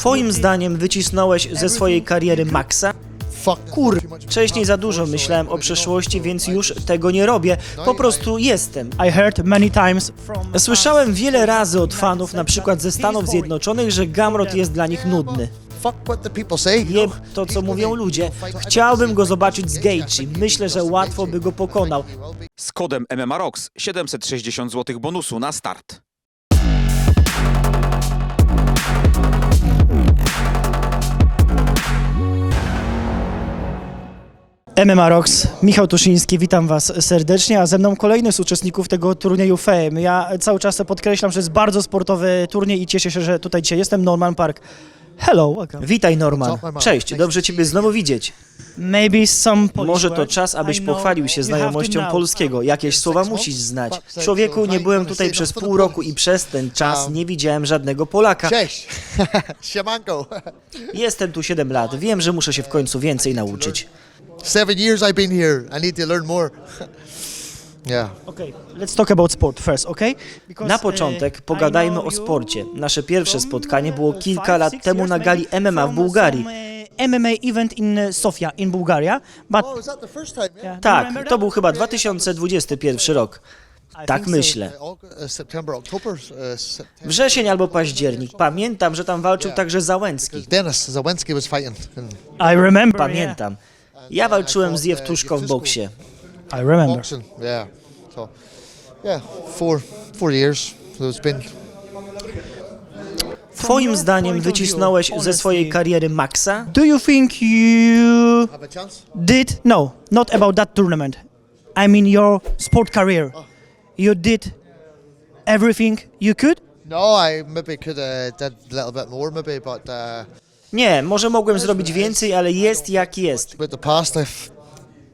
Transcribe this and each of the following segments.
Twoim zdaniem wycisnąłeś ze swojej kariery maksa? Fuck. Kur, wcześniej za dużo myślałem o przeszłości, więc już tego nie robię. Po prostu jestem. I heard many times from Słyszałem wiele razy od fanów, na przykład ze Stanów Zjednoczonych, że Gamrot jest dla nich nudny. Fuck what the people say. Jeb to, co mówią ludzie. Chciałbym go zobaczyć z Gaethje. Myślę, że łatwo by go pokonał. Z kodem MMA Rocks 760 zł bonusu na start. MMA Rocks, Michał Tuszyński, witam Was serdecznie, a ze mną kolejny z uczestników tego turnieju Fame. Ja cały czas podkreślam, że jest bardzo sportowy turniej i cieszę się, że tutaj dzisiaj jestem, Norman Park. Hello, welcome. Witaj Norman. Cześć, dobrze Ciebie znowu widzieć. Maybe some Polish Może to czas, abyś know pochwalił się you have to znajomością polskiego. Jakieś słowa musisz znać. Człowieku, nie byłem tutaj przez pół roku i przez ten czas nie widziałem żadnego Polaka. Cześć. Siemanko. Jestem tu 7 lat. Wiem, że muszę się w końcu więcej nauczyć. Seven years I've been here. I need to learn more. yeah. Okay, let's talk about sport first, okay? Because, Na początek I pogadajmy o sporcie. Nasze pierwsze spotkanie było uh, kilka five, lat temu na gali MMA w Bułgarii. MMA event in Sofia, in Bulgaria, but Oh, is that the first time? Yeah. Tak, remember to był chyba 2021 rok. Tak myślę. August, uh, September, October. Uh, September. Wrzesień albo październik. Pamiętam, że tam walczył także Załęcki. Dennis Zawinski was fighting. And I remember. Pamiętam. Ja walczyłem z Jewtuszko w boksie. I remember. boxing. Yeah. So, yeah, four four years. So it's been. Twoim zdaniem wycisnąłeś ze swojej kariery maksa? Do you think you Have a chance? did? No, not about that tournament. I mean your sport career. You did everything you could. No, I maybe could have did a little bit more, maybe, but uh, Nie, może mogłem zrobić więcej, ale jest jak jest. about the past, I've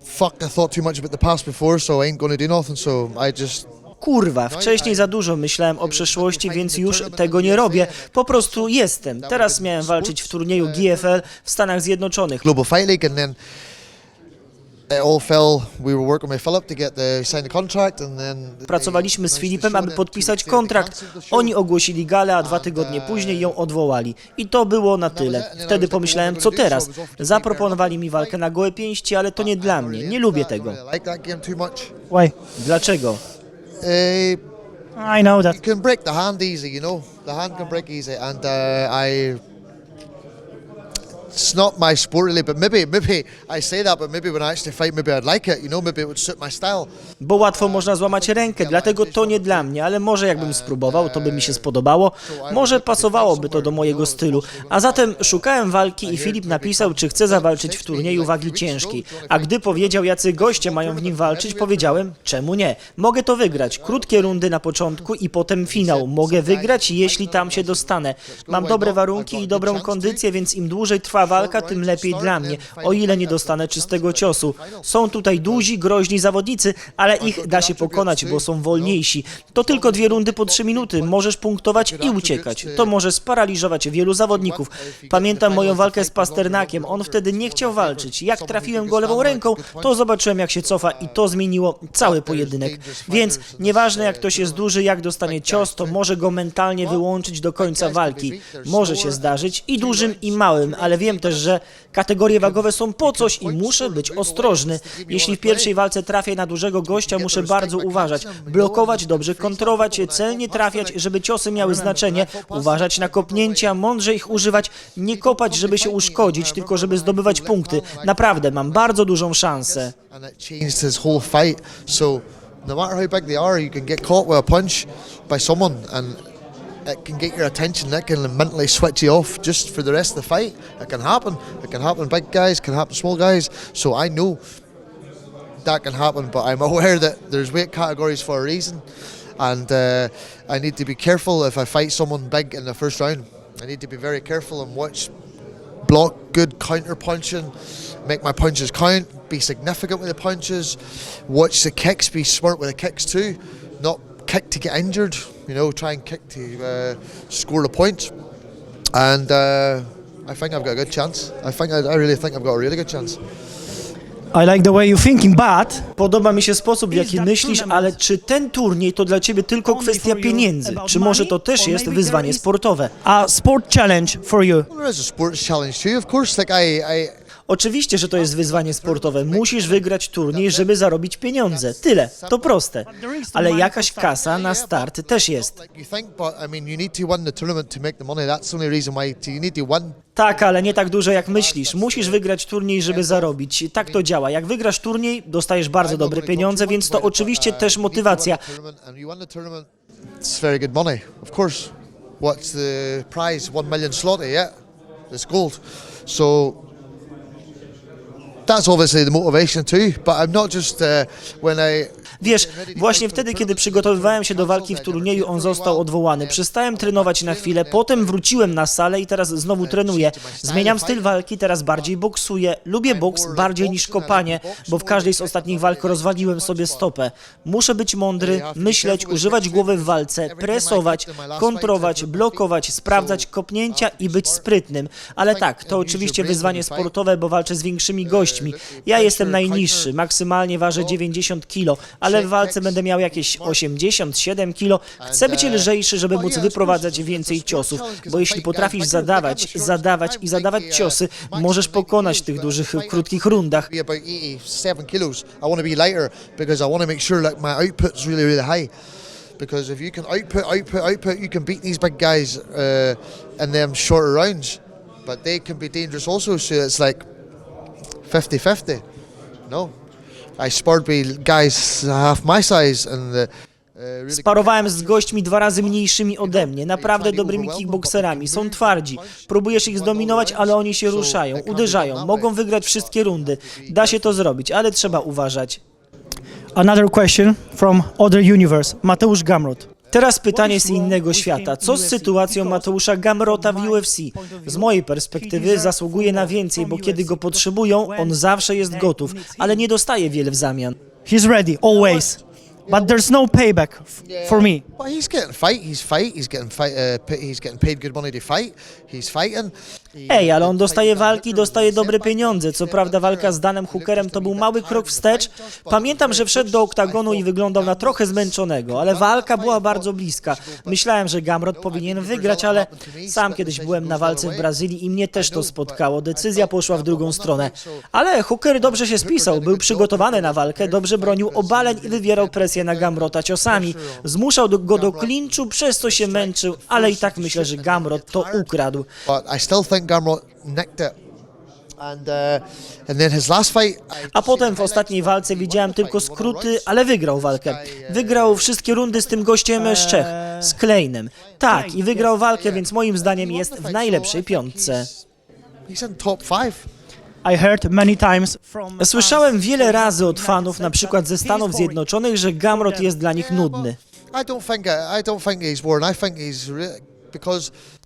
fuck. I thought too much about the past before, so I ain't gonna do nothing. So I just Kurwa, wcześniej za dużo myślałem o przeszłości, więc już tego nie robię. Po prostu jestem. Teraz miałem walczyć w turnieju GFL w Stanach Zjednoczonych. Global Fight League, and then Pracowaliśmy z Filipem, aby podpisać kontrakt. Oni ogłosili galę, a dwa tygodnie później ją odwołali. I to było na tyle. Wtedy pomyślałem, co teraz? Zaproponowali mi walkę na gołe pięści, ale to nie dla mnie. Nie lubię tego. Why? Dlaczego? Uh, I know that. you can break the hand easy, you know. The hand can break easy, and uh, I. It's not my sport really, but maybe maybe I say that, but maybe when I actually fight, maybe I'd like it. You know, maybe it would suit my style. Bo łatwo można złamać rękę, dlatego to nie dla mnie, ale może jakbym spróbował, to by mi się spodobało. Może pasowałoby to do mojego stylu. A zatem szukałem walki i Filip napisał, czy chce zawalczyć w turnieju wagi ciężkiej. A gdy powiedział, jacy goście mają w nim walczyć, powiedziałem, czemu nie? Mogę to wygrać. Krótkie rundy na początku i potem finał. Mogę wygrać, jeśli tam się dostanę. Mam dobre warunki i dobrą kondycję, więc im dłużej trwa walka, tym lepiej dla mnie, o ile nie dostanę czystego ciosu. Są tutaj duzi, groźni zawodnicy, ale ich da się pokonać, bo są wolniejsi. To tylko dwie rundy po trzy minuty. Możesz punktować i uciekać. To może sparaliżować wielu zawodników. Pamiętam moją walkę z Pasternakiem. On wtedy nie chciał walczyć. Jak trafiłem go lewą ręką, to zobaczyłem jak się cofa i to zmieniło cały pojedynek. Więc nieważne jak ktoś jest duży, jak dostanie cios, to może go mentalnie wyłączyć do końca walki. Może się zdarzyć i dużym i małym, ale wiem też, że kategorie wagowe są po coś i muszę być ostrożny. Jeśli w pierwszej walce trafię na dużego gościa, muszę bardzo uważać. Blokować, dobrze kontrować, celnie trafiać, żeby ciosy miały znaczenie. Uważać na kopnięcia, mądrze ich używać, nie kopać, żeby się uszkodzić, tylko żeby zdobywać punkty. Naprawdę, mam bardzo dużą szansę. no matter how big they are, you can get caught with a punch by someone, and it can get your attention. It can mentally switch you off just for the rest of the fight. It can happen. It can happen. Big guys can happen. Small guys. So I know that can happen, but I'm aware that there's weight categories for a reason, and uh, I need to be careful if I fight someone big in the first round. I need to be very careful and watch block good counter punching, make my punches count, be significant with the punches, watch the kicks, be smart with the kicks too, not kick to get injured, you know, try and kick to uh, score the points. And uh, I think I've got a good chance. I think I, I really think I've got a really good chance. I like the way you're thinking, but Podoba mi się sposób, w jaki myślisz, ale czy ten turniej to dla ciebie tylko kwestia pieniędzy? Czy może to też jest wyzwanie sportowe? a sport challenge for you. There is a sports challenge too, of course. Like I, I Oczywiście, że to jest wyzwanie sportowe. Musisz wygrać turniej, żeby zarobić pieniądze. Tyle. To proste. Ale jakaś kasa na start też jest. Tak, ale nie tak dużo jak myślisz. Musisz wygrać turniej, żeby zarobić. Tak to działa. Jak wygrasz turniej, dostajesz bardzo dobre pieniądze, więc to oczywiście też motywacja. It's very good money, of course. What's the prize? One million slotty, yeah. It's gold. So that's obviously the motivation too. But I'm not just uh, when I. Wiesz, właśnie wtedy, kiedy przygotowywałem się do walki w turnieju, on został odwołany. Przestałem trenować na chwilę, potem wróciłem na salę i teraz znowu trenuję. Zmieniam styl walki, teraz bardziej boksuję. Lubię boks bardziej niż kopanie, bo w każdej z ostatnich walk rozwaliłem sobie stopę. Muszę być mądry, myśleć, używać głowy w walce, presować, kontrować, blokować, sprawdzać kopnięcia i być sprytnym. Ale tak, to oczywiście wyzwanie sportowe, bo walczę z większymi gośćmi. Ja jestem najniższy, maksymalnie ważę 90 kg, ale w walce będę miał jakieś 87 kg. Chcę być lżejszy, żeby móc wyprowadzać więcej ciosów, bo jeśli potrafisz zadawać, zadawać i zadawać ciosy, możesz pokonać w tych dużych, krótkich rundach. Be about 87 kilos. I want to be lighter because I want to make sure like my output's really, really high. Because if you can output, output, output, you can beat these big guys uh, in them shorter rounds. But they can be dangerous also. So it's like 50-50. No, I sparred with guys half my size and the. Uh, really Sparowałem z gośćmi dwa razy mniejszymi ode mnie, naprawdę dobrymi kickbokserami, są twardzi. Próbujesz ich zdominować, ale oni się ruszają, uderzają, mogą wygrać wszystkie rundy. Da się to zrobić, ale trzeba uważać. Another question from other universe. Mateusz Gamrot. Teraz pytanie z innego świata. Co z sytuacją Mateusza Gamrota w UFC? Z mojej perspektywy zasługuje na więcej, bo kiedy go potrzebują, on zawsze jest gotów, ale nie dostaje wiele w zamian. He's ready always. But there's no payback f- for me. Well, he's getting fight. He's fight. He's getting fight. Uh, pa- he's getting paid good money to fight. He's fighting. He- Ej, ale on dostaje walki, dostaje dobre pieniądze. Co prawda walka z Danem Hookerem to był mały krok wstecz. Pamiętam, że wszedł do oktagonu i wyglądał na trochę zmęczonego, ale walka była bardzo bliska. Myślałem, że Gamrot powinien wygrać, ale sam kiedyś byłem na walce w Brazylii i mnie też to spotkało. Decyzja poszła w drugą stronę. Ale Hooker dobrze się spisał, był przygotowany na walkę, dobrze bronił obaleń i wywierał presję na Gamrota ciosami. Zmuszał go do klinczu, przez co się męczył, ale i tak myślę, że Gamrot to ukradł. Uh, A potem w ostatniej walce widziałem tylko skróty, ale wygrał walkę. Wygrał wszystkie rundy z tym gościem z Czech, z Kleinem. Tak, i wygrał walkę, więc moim zdaniem jest w najlepszej piątce. He's in top five. Słyszałem wiele razy od fanów, na przykład ze Stanów Zjednoczonych, że Gamrot jest dla nich nudny. I don't think I don't think he's boring. I think he's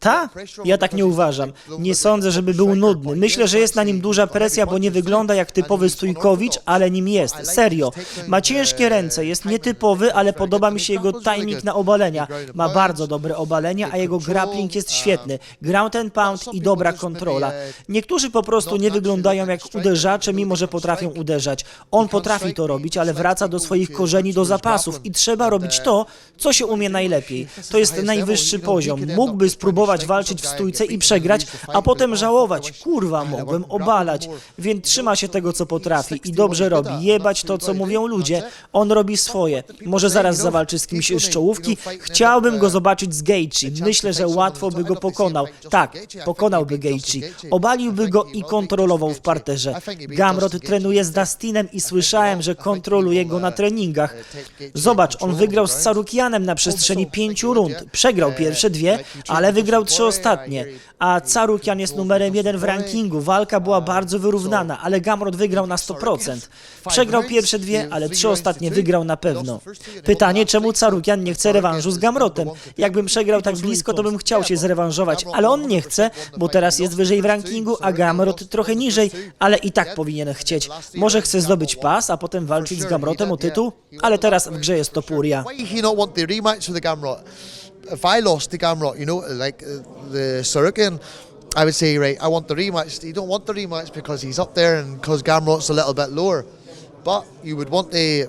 Ta? Ja tak nie uważam. Nie sądzę, żeby był nudny. Myślę, że jest na nim duża presja, bo nie wygląda jak typowy stójkowicz, ale nim jest. Serio. Ma ciężkie ręce, jest nietypowy, ale podoba mi się jego timing na obalenia. Ma bardzo dobre obalenia, a jego grappling jest świetny. Ground and pound i dobra kontrola. Niektórzy po prostu nie wyglądają jak uderzacze, mimo że potrafią uderzać. On potrafi to robić, ale wraca do swoich korzeni, do zapasów i trzeba robić to, co się umie najlepiej. To jest najwyższy poziom. Mógłby spróbować walczyć w stójce i przegrać, a potem żałować. Kurwa, mogłem obalać. Więc trzyma się tego, co potrafi i dobrze robi. Jebać to, co mówią ludzie. On robi swoje. Może zaraz zawalczy z kimś z czołówki. Chciałbym go zobaczyć z Gaethje. Myślę, że łatwo by go pokonał. Tak, pokonałby Gaethje. Obaliłby go i kontrolował w parterze. Gamrot trenuje z Dustinem i słyszałem, że kontroluje go na treningach. Zobacz, on wygrał z Carukianem na przestrzeni pięciu rund. Przegrał pierwsze dwie, ale wygrał trzy ostatnie. A Carukian jest numerem jeden w rankingu. Walka była bardzo wyrównana, ale Gamrot wygrał na 100%. Przegrał pierwsze dwie, ale trzy ostatnie wygrał na pewno. Pytanie, czemu Carukian nie chce rewanżu z Gamrotem? Jakbym przegrał tak blisko, to bym chciał się zrewanżować, ale on nie chce, bo teraz jest wyżej w rankingu, a Gamrot trochę niżej, ale i tak powinien chcieć. Może chce zdobyć pas, a potem walczyć z Gamrotem o tytuł? Ale teraz w grze jest Topuria. Why he not want the rematch with the Gamrot? If I lost to Gamrot, you know, like uh, the Sarukian, I would say, right, I want the rematch. You don't want the rematch because he's up there and because Gamrot's a little bit lower. But you would want the.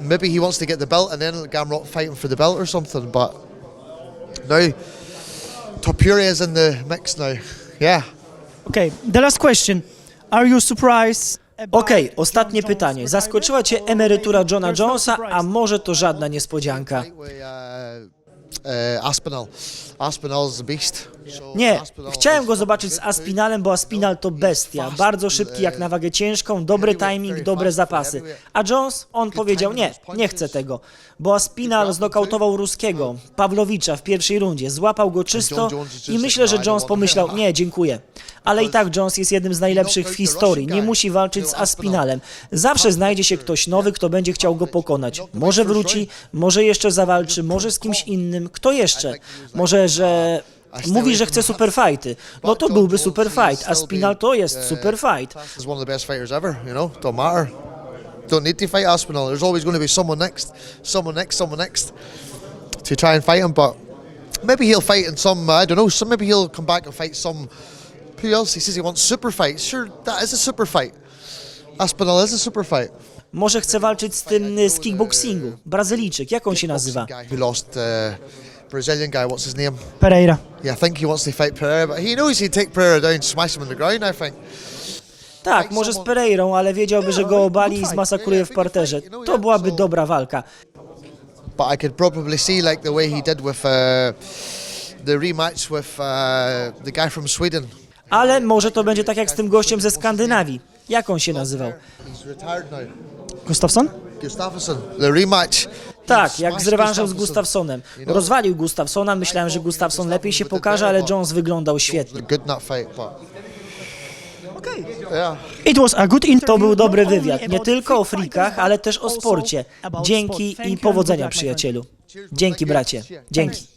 Maybe he wants to get the belt and then Gamrot fighting for the belt or something. But now, Topuria is in the mix now. Yeah. Okay, the last question. Are you surprised? about Okej, ostatnie pytanie. Zaskoczyła cię emerytura Johna Jonesa, a może to żadna niespodzianka? Eh, Aspinall. Aspinall's the beast. Nie, chciałem go zobaczyć z. Aspinalem, bo Aspinal to bestia. Bardzo szybki jak na wagę ciężką, dobry timing, dobre zapasy. A Jones, on powiedział nie, nie chcę tego. Bo Aspinal znokautował Ruskiego, Pawlowicza w pierwszej rundzie, złapał go czysto i myślę, że Jones pomyślał nie, dziękuję. Ale i tak Jones jest jednym z najlepszych w historii, nie musi walczyć z Aspinalem. Zawsze znajdzie się ktoś nowy, kto będzie chciał go pokonać. Może wróci, może jeszcze zawalczy, może z kimś innym, kto jeszcze? Może, że... Mówi, że chce super fighty. No to byłby super fight, a Spinal to jest super fight. He's one of the best fighters ever, you know, don't matter. Don't need to fight Aspinall. There's always going to be someone next, someone next, someone next to try and fight him. But maybe he'll fight in some, I don't know, some, maybe he'll come back and fight some. Who else? He says he wants super fights. Sure, that is a super fight. Aspinall is a super fight. Może chce walczyć z tym z kickboxingu. Brazylijczyk, jak on się nazywa? Who lost, uh, Brazilian guy, what's his name? Pereira. Yeah, I think he wants to fight Pereira, but he knows he'd take Pereira down, smash him on the ground, I think. Tak, może z Pereirą, ale wiedziałby, że go obali i zmasakruje w parterze. To byłaby dobra walka. but I could probably see like the way he did with uh, the rematch with uh, the guy from Sweden. Ale może to będzie tak jak z tym gościem ze Skandynawii. Jak on się nazywał? Gustafsson? Gustafsson. The rematch. Tak, jak z rewanżem z. Gustafsonem. Rozwalił Gustafsona, myślałem, że Gustafson lepiej się pokaże, ale Jones wyglądał świetnie. To był dobry wywiad, nie tylko o frikach, ale też o sporcie. Dzięki i powodzenia, przyjacielu. Dzięki, bracie. Dzięki.